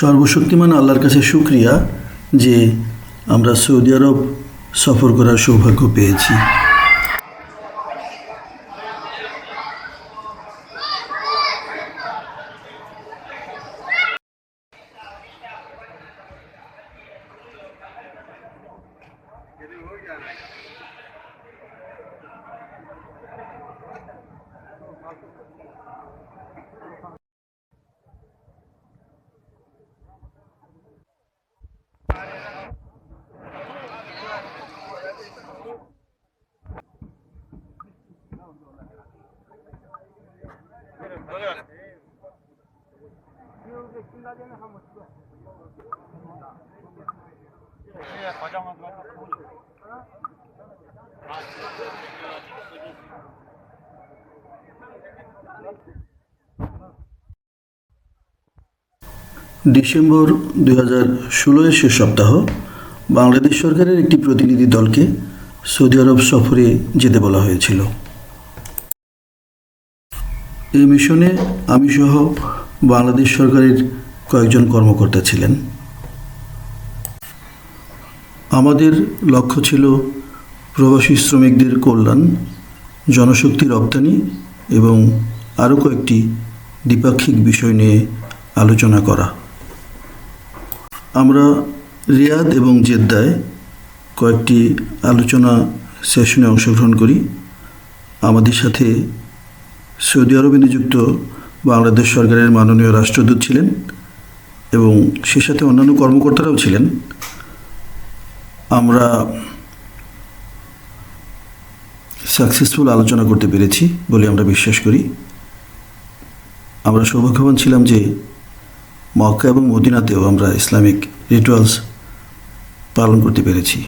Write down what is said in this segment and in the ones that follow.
সর্বশক্তিমান আল্লাহর কাছে শুক্রিয়া যে আমরা সৌদি আরব সফর করার সৌভাগ্য পেয়েছি। ডিসেম্বর দুই হাজার ষোলোর শেষ সপ্তাহ, বাংলাদেশ সরকারের একটি প্রতিনিধি দলকে সৌদি আরব সফরে যেতে বলা হয়েছিল। এই মিশনে আমি সহ বাংলাদেশ সরকারের কয়েকজন কর্মকর্তা ছিলেন। আমাদের লক্ষ্য ছিল প্রবাসী শ্রমিকদের কল্যাণ, জনশক্তি রপ্তানি এবং আরও কয়েকটি দ্বিপাক্ষিক বিষয় নিয়ে আলোচনা করা। আমরা রিয়াদ এবং জেদ্দায় কয়েকটি আলোচনা সেশনে অংশগ্রহণ করি। আমাদের সাথে সৌদি আরবে নিযুক্ত বাংলাদেশ সরকারের মাননীয় রাষ্ট্রদূত ছিলেন এবং সে সাথে অন্যান্য কর্মকর্তারাও ছিলেন। আমরা সাকসেসফুল আলোচনা করতে পেরেছি বলে আমরা বিশ্বাস করি। আমরা সৌভাগ্যবান ছিলাম যে মক্কা এবং মদিনাতেও আমরা ইসলামিক রিচুয়ালস পালন করতে পেরেছি।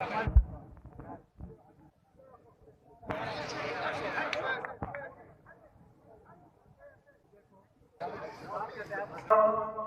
Thank you.